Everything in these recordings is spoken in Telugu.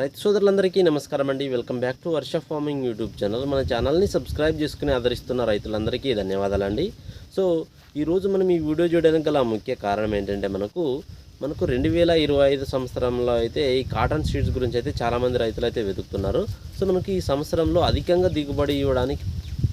రైతు సోదరులందరికీ నమస్కారం అండి. Welcome back to Varsha farming YouTube channel. మన ఛానల్ని సబ్స్క్రైబ్ చేసుకుని ఆదరిస్తున్న రైతులందరికీ ధన్యవాదాలండి. సో ఈరోజు మనం ఈ వీడియో చేయడానికి గల ముఖ్య కారణం ఏంటంటే మనకు మనకు రెండు వేల ఇరవై ఐదు సంవత్సరంలో అయితే ఈ కాటన్ సీడ్స్ గురించి అయితే చాలామంది రైతులు అయితే వెతుకుతున్నారు. సో మనకి ఈ సంవత్సరంలో అధికంగా దిగుబడి ఇవ్వడానికి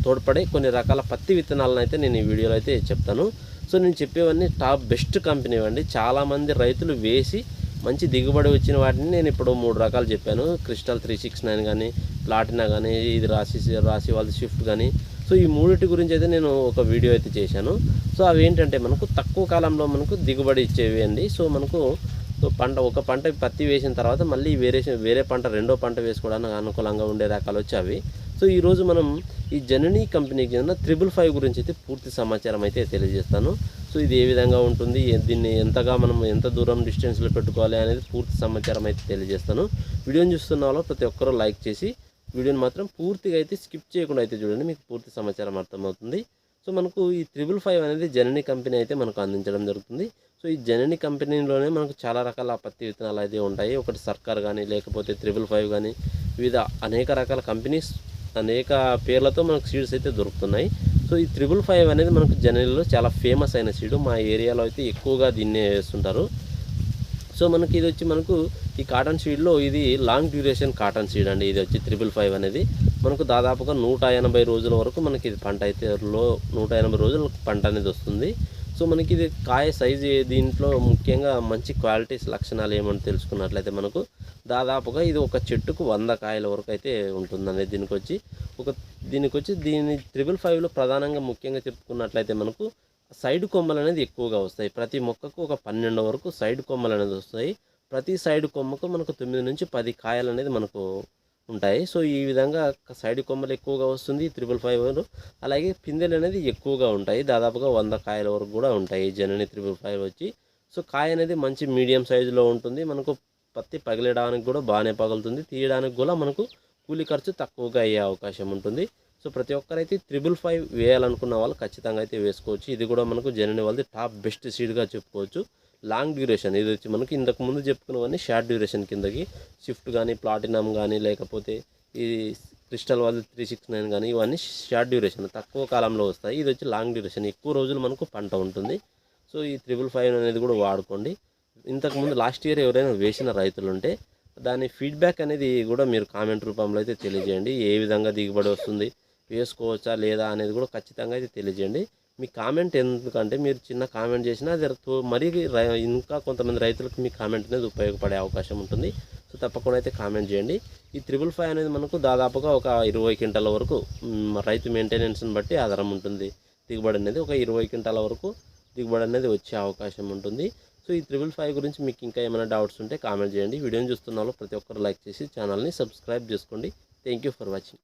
తోడ్పడే కొన్ని రకాల పత్తి విత్తనాలను అయితే నేను ఈ వీడియోలో అయితే చెప్తాను. సో నేను చెప్పేవన్నీ టాప్ బెస్ట్ కంపెనీ అండి చాలామంది రైతులు వేసి మంచి దిగుబడి వచ్చిన వాటిని నేను ఇప్పుడు మూడు రకాలు చెప్పాను. క్రిస్టల్ త్రీ సిక్స్ నైన్ కానీ ప్లాటినా కానీ ఇది రాసి రాసి వాళ్ళది షిఫ్ట్ కానీ సో ఈ మూడింటి గురించి అయితే నేను ఒక వీడియో అయితే చేశాను. సో అవి ఏంటంటే మనకు తక్కువ కాలంలో మనకు దిగుబడి ఇచ్చేవి అండి. సో మనకు పంట ఒక పంట పత్తి వేసిన తర్వాత మళ్ళీ వేరే వేరే పంట రెండో పంట వేసుకోవడానికి అనుకూలంగా ఉండే రకాలు వచ్చి అవి సో ఈరోజు మనం ఈ జననీ కంపెనీకి చెందిన త్రిబుల్ ఫైవ్ గురించి అయితే పూర్తి సమాచారం అయితే తెలియజేస్తాను. సో ఇది ఏ విధంగా ఉంటుంది దీన్ని ఎంతగా మనం ఎంత దూరం డిస్టెన్స్లో పెట్టుకోవాలి అనేది పూర్తి సమాచారం అయితే తెలియజేస్తాను. వీడియోని చూస్తున్న వాళ్ళు ప్రతి ఒక్కరూ లైక్ చేసి వీడియోని మాత్రం పూర్తిగా అయితే స్కిప్ చేయకుండా అయితే చూడండి మీకు పూర్తి సమాచారం అర్థమవుతుంది. సో మనకు ఈ త్రిబుల్ ఫైవ్ అనేది జననీ కంపెనీ అయితే మనకు అందించడం జరుగుతుంది. సో ఈ జనని కంపెనీలోనే మనకు చాలా రకాల పత్తి విత్తనాలు అయితే ఉంటాయి. ఒకటి సర్కార్ కానీ లేకపోతే త్రిబుల్ ఫైవ్ కానీ వివిధ అనేక రకాల కంపెనీస్ అనేక పేర్లతో మనకు సీడ్స్ అయితే దొరుకుతున్నాయి. సో ఈ త్రిబుల్ ఫైవ్ అనేది మనకు జనరల్లో చాలా ఫేమస్ అయిన సీడు. మా ఏరియాలో అయితే ఎక్కువగా దీన్నే వేస్తుంటారు. సో మనకి ఇది వచ్చి మనకు ఈ కాటన్ సీడ్లో ఇది లాంగ్ డ్యూరేషన్ కాటన్ సీడ్ అండి. ఇది వచ్చి త్రిబుల్ ఫైవ్ అనేది. మనకు దాదాపుగా నూట ఎనభై రోజుల వరకు మనకి ఇది పంట అయితే లో నూట ఎనభై రోజుల పంట అనేది వస్తుంది. సో మనకి ఇది కాయ సైజు దీంట్లో ముఖ్యంగా మంచి క్వాలిటీస్ లక్షణాలు ఏమని తెలుసుకున్నట్లయితే మనకు దాదాపుగా ఇది ఒక చెట్టుకు వంద కాయల వరకు అయితే ఉంటుందనేది దీనికి వచ్చి ఒక దీనికి వచ్చి దీని త్రిబుల్ ఫైవ్లో ప్రధానంగా ముఖ్యంగా చెప్పుకున్నట్లయితే మనకు సైడ్ కొమ్మలు అనేది ఎక్కువగా వస్తాయి. ప్రతి మొక్కకు ఒక పన్నెండు వరకు సైడ్ కొమ్మలు అనేది వస్తాయి. ప్రతి సైడ్ కొమ్మకు మనకు తొమ్మిది నుంచి పది కాయలు అనేది మనకు ఉంటాయి. సో ఈ విధంగా సైడ్ కొమ్మలు ఎక్కువగా వస్తుంది త్రిబుల్ ఫైవ్ అలాగే పిందెలు అనేది ఎక్కువగా ఉంటాయి. దాదాపుగా వంద కాయల వరకు కూడా ఉంటాయి. జనని త్రిబుల్ ఫైవ్ వచ్చి. సో కాయ అనేది మంచి మీడియం సైజులో ఉంటుంది. మనకు పత్తి పగిలడానికి కూడా బాగానే పగులుతుంది. తీయడానికి కూడా మనకు కూలి ఖర్చు తక్కువగా అయ్యే అవకాశం ఉంటుంది. సో ప్రతి ఒక్కరైతే త్రిబుల్ ఫైవ్ వేయాలనుకున్న వాళ్ళు ఖచ్చితంగా అయితే వేసుకోవచ్చు. ఇది కూడా మనకు జనని వాళ్ళది టాప్ బెస్ట్ సీడ్గా చెప్పుకోవచ్చు. లాంగ్ డ్యూరేషన్ ఇది వచ్చి మనకి ఇంతకు ముందు చెప్పుకున్నవన్నీ షార్ట్ డ్యూరేషన్ కిందకి షిఫ్ట్ కానీ ప్లాటినం కానీ లేకపోతే ఈ క్రిస్టల్ వాళ్ళు త్రీ సిక్స్ నైన్ కానీ ఇవన్నీ షార్ట్ డ్యూరేషన్ తక్కువ కాలంలో వస్తాయి. ఇది వచ్చి లాంగ్ డ్యూరేషన్ ఎక్కువ రోజులు మనకు పంట ఉంటుంది. సో ఈ త్రిబుల్ ఫైవ్ అనేది కూడా వాడుకోండి. ఇంతకుముందు లాస్ట్ ఇయర్ ఎవరైనా వేసిన రైతులు ఉంటే దాని ఫీడ్బ్యాక్ అనేది కూడా మీరు కామెంట్ రూపంలో అయితే తెలియజేయండి. ఏ విధంగా దిగుబడి వస్తుంది వేసుకోవచ్చా లేదా అనేది కూడా ఖచ్చితంగా అయితే తెలియజేయండి. మీ కామెంట్ ఎందుకంటే మీరు చిన్న కామెంట్ చేసినా అది తో- మరీ రై- ఇంకా కొంతమంది రైతులకు మీ కామెంట్ అనేది ఉపయోగపడే అవకాశం ఉంటుంది. సో తప్పకుండా అయితే కామెంట్ చేయండి. ఈ త్రిబుల్ ఫైవ్ అనేది మనకు దాదాపుగా ఒక ఇరవై క్వింటాల వరకు రైతు మెయింటెనెన్స్ని బట్టి ఆధారం ఉంటుంది. దిగుబడి అనేది ఒక ఇరవై క్వింటాల వరకు దిగుబడి అనేది వచ్చే అవకాశం ఉంటుంది. సో ఈ త్రిబుల్ ఫైవ్ గురించి మీకు ఇంకా ఏమైనా డౌట్స్ ఉంటే కామెంట్ చేయండి. వీడియోని చూస్తున్న వాళ్ళు ప్రతి ఒక్కరు లైక్ చేసి ఛానల్ని సబ్స్క్రైబ్ చేసుకోండి. Thank you for watching.